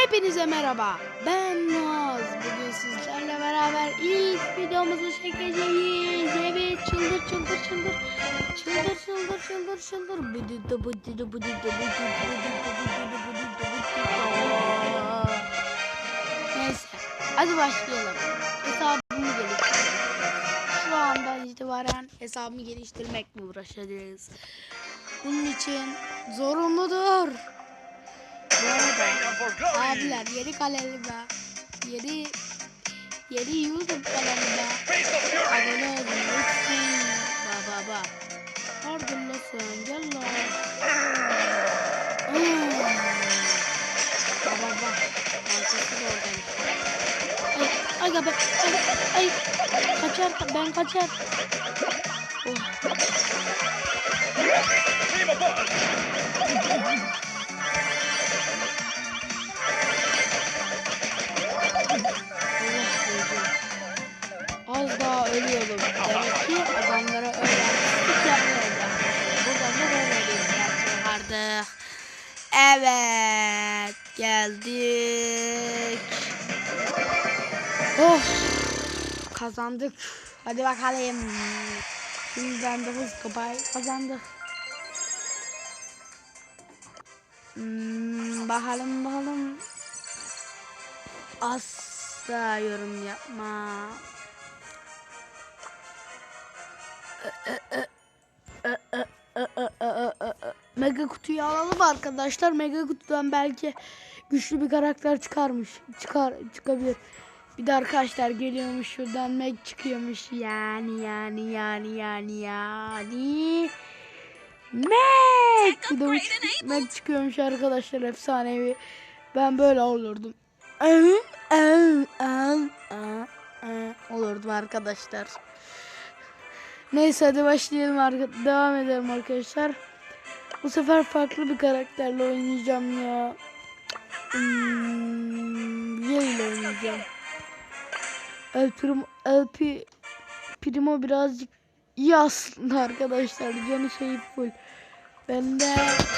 Hepinize merhaba. Ben Naz. Bugün sizlerle beraber ilk videomuzu çekeceğiz. Evet çıldır çıldır çıldır. Çıldır çıldır çıldır çıldır. Bıdıdı bıdıdı bıdıdı bıdıdı bıdıdı bıdıdı bıdıdı. Neyse. Hadi başlayalım. Hesabımı geliştirmek. Şu andan itibaren hesabımı geliştirmekle uğraşacağız. Bunun için zorunludur. Bu arada abiler yeni kanalıma yeni yeni YouTube kanalıma abone olun lütfen. Ba ba ba. Pardon sen gel la. Hmm. Ba ba ba. Arkası da oradaymış. Ay, ay be, ay, ay, kaçar, ben kaçar. Oh. Az daha ölüyordum. Demek ki adamlara öğrenmişlik yapmayacağım. Buradan da bir vardı. Evet. Geldik. Of. Kazandık. Hadi bakalım. Şimdiden 9 kupay kazandık. Hmm, bakalım bakalım. Asla yorum yapma. Mega kutuyu alalım arkadaşlar. Mega kutudan belki güçlü bir karakter çıkarmış. Çıkar çıkabilir. Bir de arkadaşlar geliyormuş şuradan Meg çıkıyormuş. Yani yani yani yani yani. Meg! Bir de uç- Meg çıkıyormuş arkadaşlar efsanevi. Ben böyle olurdum. Olurdum arkadaşlar. Neyse hadi başlayalım arka devam edelim arkadaşlar. Bu sefer farklı bir karakterle oynayacağım ya. Hmm, ile oynayacağım. El Primo, El Pi- Primo birazcık iyi aslında arkadaşlar. Canı şey full. Ben de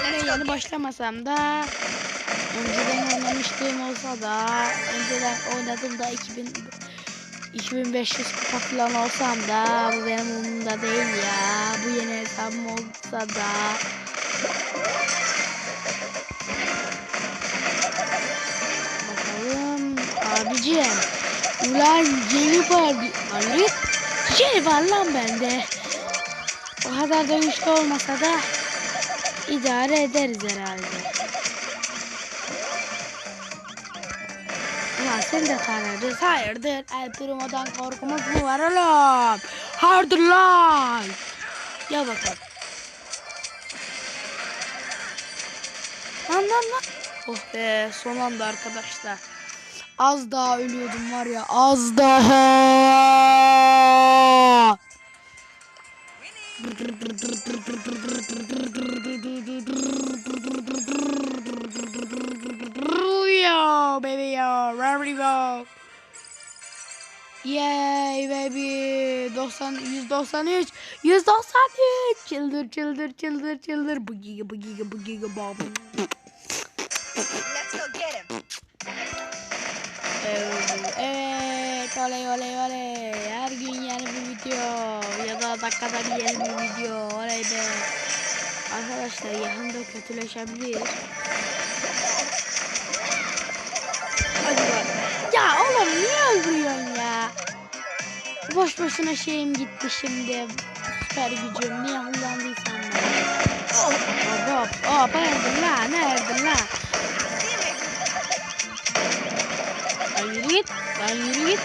yine yeni başlamasam da önceden oynamıştım olsa da önceden oynadığımda 2000 2500 kupa falan olsam da bu benim umurumda değil ya. Bu yeni hesabım olsa da Bakalım abicim. Ulan yeni var. Ali şey var lan bende. O kadar da güçlü olmasa da idare ederiz herhalde. Sen de tanırız. Hayırdır? El Primo'dan korkumuz mu var oğlum? Hayırdır lan? Ya bakalım. Lan lan lan. Oh be son anda arkadaşlar. Az daha ölüyordum var ya az daha. Yo baby we go? Yay baby. 90 193 193 çıldır çıldır çıldır çıldır. Bu giga bu giga bu giga him. Evet, evet oley oley oley. Her gün yeni bir video ya da dakikada bir yeni bir video. Oley be. Arkadaşlar yakında kötüleşebilir ya oğlum niye öldürüyorsun ya boş boşuna şeyim gitti şimdi süper gücüm niye kullandıysam ben hop hop hop erdin lan erdin lan Lan yürü git. Lan yürü git.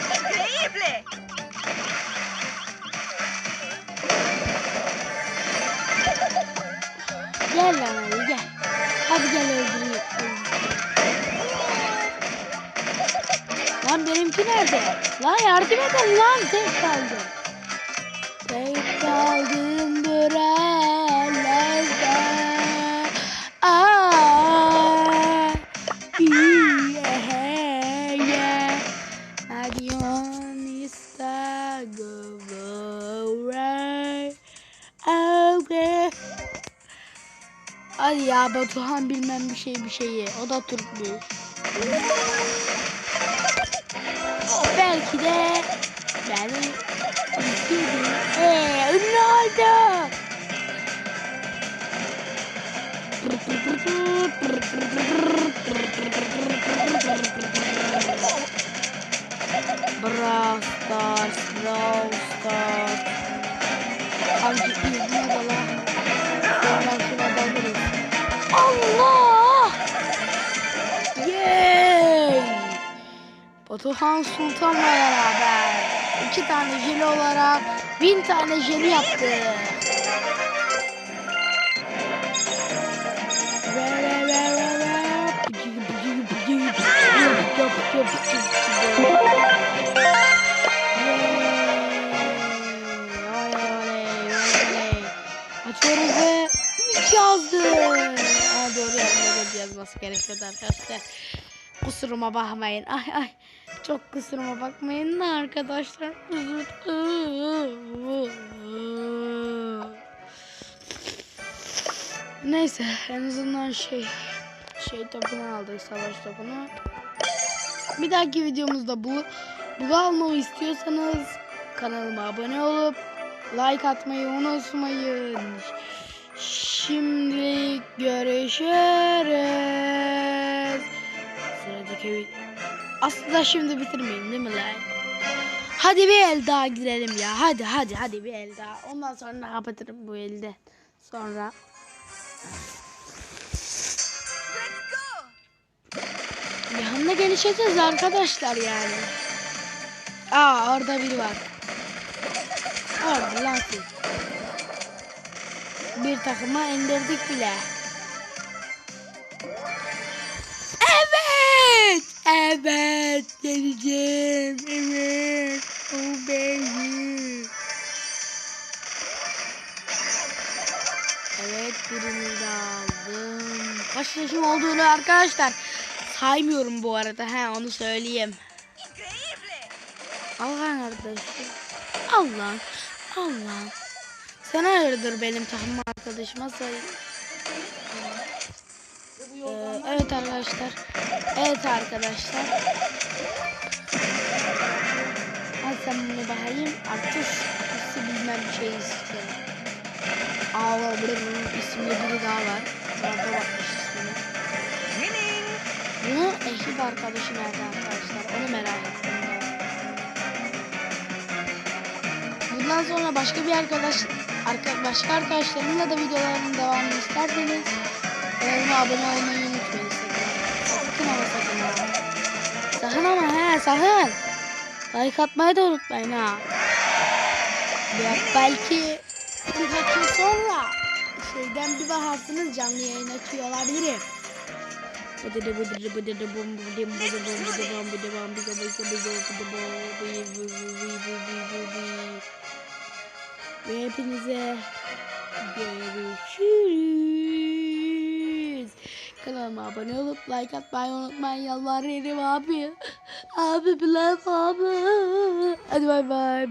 Lan yardım edin lan tek kaldım. Tek kaldım buralarda. Aa, yeah, yeah. Hadi on ista go go right. Okay. Hadi ya Batuhan bilmem bir şey bir şeyi. O da Türkmüş. Belki de benim Eee ünlü oldu. Brawl Stars, Brawl Stars. Hangi izine de Batuhan Sultan'la beraber iki tane jeli olarak bin tane jeli yaptı. Açıyoruz ve 3 yazdı. Aa, doğru yazmadı yazması gerekiyordu arkadaşlar. Kusuruma bakmayın. Ay ay. Çok kusuruma bakmayın da arkadaşlar. Neyse en azından şey şey topunu aldık savaş topunu. Bir dahaki videomuzda bu bunu almamı istiyorsanız kanalıma abone olup like atmayı unutmayın. Şimdilik görüşürüz. Aslında şimdi bitirmeyeyim değil mi lan? Hadi bir el daha girelim ya. Hadi hadi hadi bir el daha. Ondan sonra kapatırım bu elde. Sonra Yanına gelişeceğiz arkadaşlar yani. Aa orada biri var. Orada lan. Bir takıma indirdik bile. Yaşım olduğunu arkadaşlar saymıyorum bu arada. He onu söyleyeyim. Allah arkadaşım. Allah. Allah. Sen hayırdır benim takım arkadaşıma say. Ee, evet arkadaşlar. Evet arkadaşlar. Al sen bunu bakayım. Artık ismi bilmem bir şey istiyorum. Aa brr, isimli biri daha var. Orada bakmış ekip arkadaşı nerede arkadaşlar? Onu merak ettim. Bundan sonra başka bir arkadaş, arka, başka arkadaşlarımla da videoların devamını isterseniz kanalıma abone olmayı unutmayın. Sakın ama sakın ha. Sakın ama he sakın. Like atmayı da unutmayın ha. Ya belki birkaç yıl sonra şeyden bir bakarsınız canlı yayın açıyor olabilirim. Ve hepinize görüşürüz. Kanalıma abone olup like atmayı unutmayın. Yalvarırım abi. Abi bilen abi. Hadi bay bay.